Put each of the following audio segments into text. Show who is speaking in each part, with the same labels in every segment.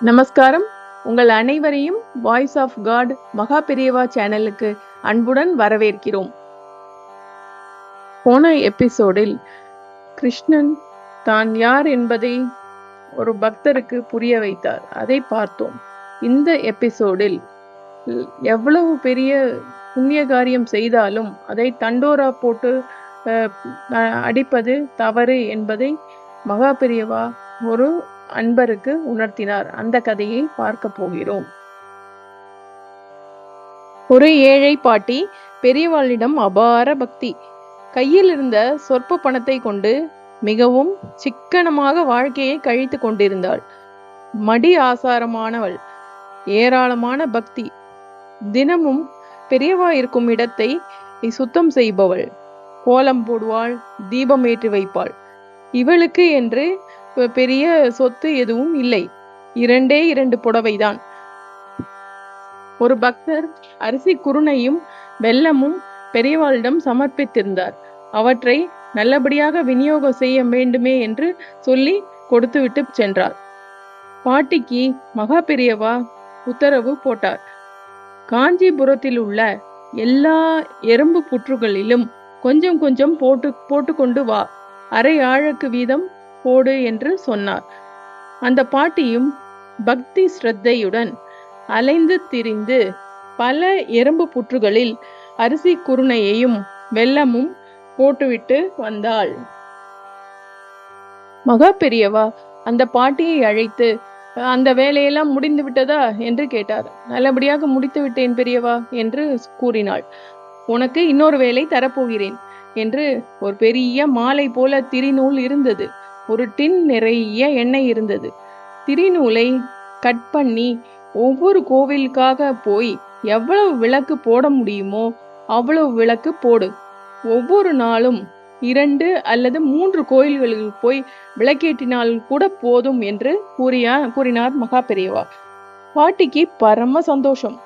Speaker 1: நமஸ்காரம். உங்கள் அனைவரையும் வாய்ஸ் ஆஃப் காட் மகா பெரியவா சேனலுக்கு அன்புடன் வரவேற்கிறோம். போன எபிசோடில் கிருஷ்ணன் தான் யார் என்பதை ஒரு பக்தருக்கு புரிய வைத்தார். அதை பார்த்தோம். இந்த எபிசோடில் எவ்வளவு பெரிய புண்ணிய காரியம் செய்தாலும் அதை தண்டோரா போட்டு அஹ், அடிப்பது தவறு என்பதை மகா பெரியவா ஒரு அன்பருக்கு உணர்த்தினார். அந்த கதையை பார்க்க போகிறோம். ஒரு ஏழை பாட்டி பெரியவாளிடம் அபார பக்தி. கையில் இருந்த சொற்ப பணத்தை கொண்டு மிகவும் சிக்கனமாக வாழ்க்கையை கழித்து கொண்டிருந்தாள். மடி ஆசாரமானவள். ஏராளமான பக்தி. தினமும் பெரியவா இருக்கும் இடத்தை சுத்தம் செய்பவள். கோலம் போடுவாள் தீபம் ஏற்றி வைப்பாள். இவளுக்கு என்று பெரிய சொத்து எதுவும் இல்லை. இரண்டே இரண்டு புடவைதான். ஒரு பக்தர் அரிசி குருணையும் வெல்லமும் பெரியவாளிடம் சமர்ப்பித்திருந்தார். அவற்றை நல்லபடியாக விநியோகம் செய்ய வேண்டுமே என்று சொல்லி கொடுத்துவிட்டு சென்றார். பாட்டிக்கு மகா பெரியவா உத்தரவு போட்டார். காஞ்சிபுரத்தில் உள்ள எல்லா எறும்பு புற்றுகளிலும் கொஞ்சம் கொஞ்சம் போட்டு போட்டுக்கொண்டு வா. அரை ஆழக்கு வீதம் போடு என்று சொன்னார். அந்த பாட்டியும் பக்தி ஸ்ரத்தையுடன் அலைந்து திரிந்து பல எறும்பு புற்றுகளில் அரிசி குருணையையும் வெள்ளமும் போட்டுவிட்டு வந்தாள். மகா பெரியவா அந்த பாட்டியை அழைத்து அந்த வேலையெல்லாம் முடிந்து விட்டதா? என்று கேட்டார். நல்லபடியாக முடித்து விட்டேன் பெரியவா என்று கூறினாள். உனக்கு இன்னொரு வேலை தரப்போகிறேன் என்று ஒரு பெரிய மாலை போல திரிநூல் இருந்தது. ஒரு டின் நிறைய எண்ணெய் இருந்தது. திரிநூலை கட் பண்ணி ஒவ்வொரு கோவிலுக்காக போய் எவ்வளவு விளக்கு போட முடியுமோ அவ்வளவு விளக்கு போடு. ஒவ்வொரு நாளும் இரண்டு அல்லது மூன்று கோயில்களுக்கு போய் விளக்கேற்றினால் கூட போதும் என்று கூறியா கூறினார் மகா பெரியவா பாட்டிக்கு பரம சந்தோஷம்.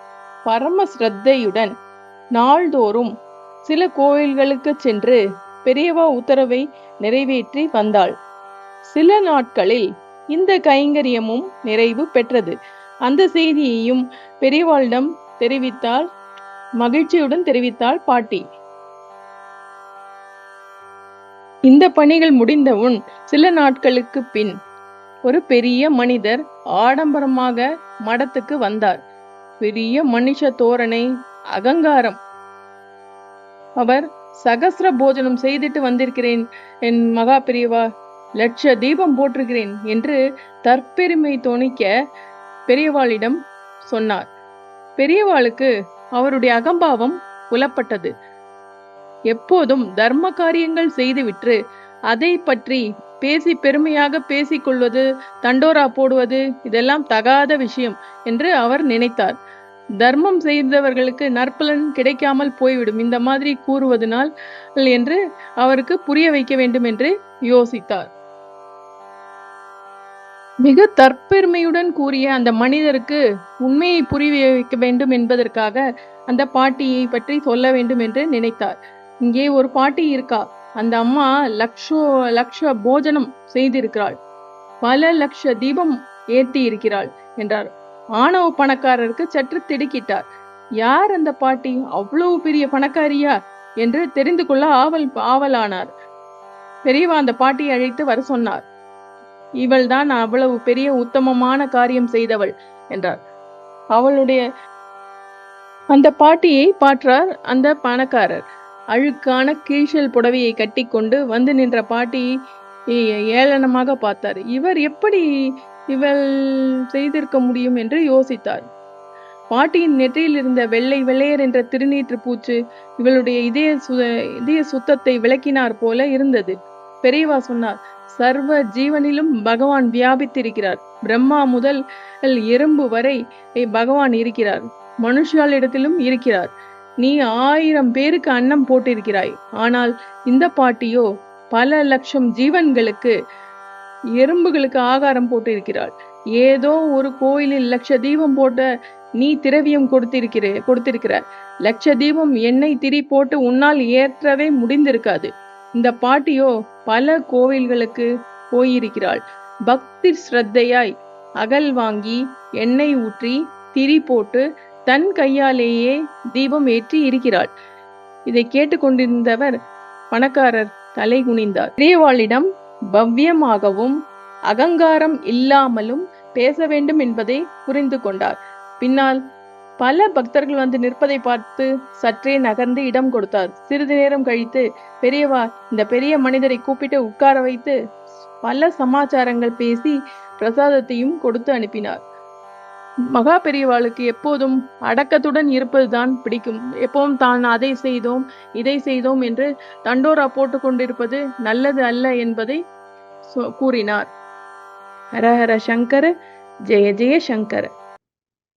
Speaker 1: பரம ஸ்ரத்தையுடன் நாள்தோறும் சில கோயில்களுக்கு சென்று பெரியவா உத்தரவை நிறைவேற்றி வந்தாள். சில நாட்களில் இந்த கைங்கரியமும் நிறைவு பெற்றது. அந்த செய்தியையும் பெரியவாளிடம் தெரிவித்தால் மகிழ்ச்சியுடன் தெரிவித்தாள் பாட்டி. இந்த பணிகள் முடிந்தவுன் சில நாட்களுக்கு பின் ஒரு பெரிய மனிதர் ஆடம்பரமாக மடத்துக்கு வந்தார். பெரிய மனுஷ தோரணை அகங்காரம். அவர் சகஸ்ர போஜனம் செய்துட்டு வந்திருக்கிறேன் என் மகா பெரியவா லட்ச தீபம் போட்டிருக்கிறேன் என்று தற்பெருமை தோணிக்க பெரியவாளிடம் சொன்னார். பெரியவாளுக்கு அவருடைய அகம்பாவம் புலப்பட்டது. எப்போதும் தர்ம காரியங்கள் செய்துவிட்டு அதை பற்றி பேசி பெருமையாக பேசிக் கொள்வது தண்டோரா போடுவது இதெல்லாம் தகாத விஷயம் என்று அவர் நினைத்தார். தர்மம் செய்தவர்களுக்கு நற்பலன் கிடைக்காமல் போய்விடும் இந்த மாதிரி கூறுவதனால் என்று அவருக்கு புரிய வைக்க வேண்டும் என்று யோசித்தார். மிக தற்பெருமையுடன் கூறிய அந்த மனிதருக்கு உண்மையை புரிய வைக்க வேண்டும் என்பதற்காக அந்த பாட்டியை பற்றி சொல்ல வேண்டும் என்று நினைத்தார். இங்கே ஒரு பாட்டி இருக்கா? அந்த அம்மா லக்ஷோ லக்ஷ போஜனம் செய்திருக்கிறாள். பல லட்ச தீபம் ஏற்றி இருக்கிறாள் என்றார். ஆணவ பணக்காரருக்கு சற்று திடுக்கிட்டார். யார் அந்த பாட்டி? அவ்வளவு பெரிய பணக்காரியா? என்று தெரிந்து கொள்ள ஆவல் ஆவலானார். பெரியவா அந்த பாட்டியை அழைத்து வர சொன்னார். இவள்தான் அவ்வளவு பெரிய உத்தமமான காரியம் செய்தவள் என்றார். அவளுடைய அந்த பாட்டியை பாற்றார் அந்த பணக்காரர். அழுக்கான கீழ்ஷல் புடவையை கட்டிக்கொண்டு வந்து நின்ற பாட்டி ஏளனமாக பார்த்தார். இவர் எப்படி இவள் செய்திருக்க முடியும் என்று யோசித்தார். பாட்டியின் நெற்றியில் இருந்த வெள்ளை வெள்ளையர் என்ற திருநீற்று பூச்சு இவளுடைய இதய சு இதய சுத்தத்தை விளக்கினார் போல இருந்தது. பெரியவா சொன்னார் சர்வ ஜீவனிலும் பகவான் வியாபித்திருக்கிறார். பிரம்மா முதல் எறும்பு வரை பகவான் இருக்கிறார். மனுஷாளிடத்திலும் இருக்கிறார். நீ ஆயிரம் பேருக்கு அன்னம் போட்டிருக்கிறாய். ஆனால் இந்த பாட்டியோ பல லட்சம் ஜீவன்களுக்கு எறும்புகளுக்கு ஆகாரம் போட்டிருக்கிறாள். ஏதோ ஒரு கோயிலில் லட்ச தீபம் போட்ட நீ திரவியம் கொடுத்திருக்கிற கொடுத்திருக்கிறார் லட்ச தீபம் எண்ணெய் திரி போட்டு உன்னால் ஏற்றவே முடிந்திருக்காது. இந்த பாட்டியோ பல கோவில்களுக்கு போயிருக்கிறாள். பக்தி ஸ்ரத்தையாய் அகல் வாங்கி எண்ணெய் ஊற்றி திரி போட்டு தன் கையாலேயே தீபம் ஏற்றி இருக்கிறாள். இதை கேட்டுக்கொண்டிருந்தவர் பணக்காரர் தலை குனிந்தார். பெரியவாளிடம் பவ்யமாகவும் அகங்காரம் இல்லாமலும் பேச வேண்டும் என்பதை புரிந்து கொண்டார். பின்னால் பல பக்தர்கள் வந்து நிற்பதை பார்த்து சற்றே நகர்ந்து இடம் கொடுத்தார். சிறிது நேரம் கழித்து பெரியவா இந்த பெரிய மனிதரை கூப்பிட்டு உட்கார வைத்து பல சமாச்சாரங்கள் பேசி பிரசாதத்தையும் கொடுத்து அனுப்பினார். மகா பெரியவாளுக்கு எப்போதும் அடக்கத்துடன் இருப்பதுதான் பிடிக்கும். எப்பவும் தான் அதை செய்தோம் இதை செய்தோம் என்று தண்டோரா போட்டு கொண்டிருப்பது நல்லது அல்ல என்பதை கூறினார். ஹர ஹர சங்கர ஜெய ஜெய சங்கர.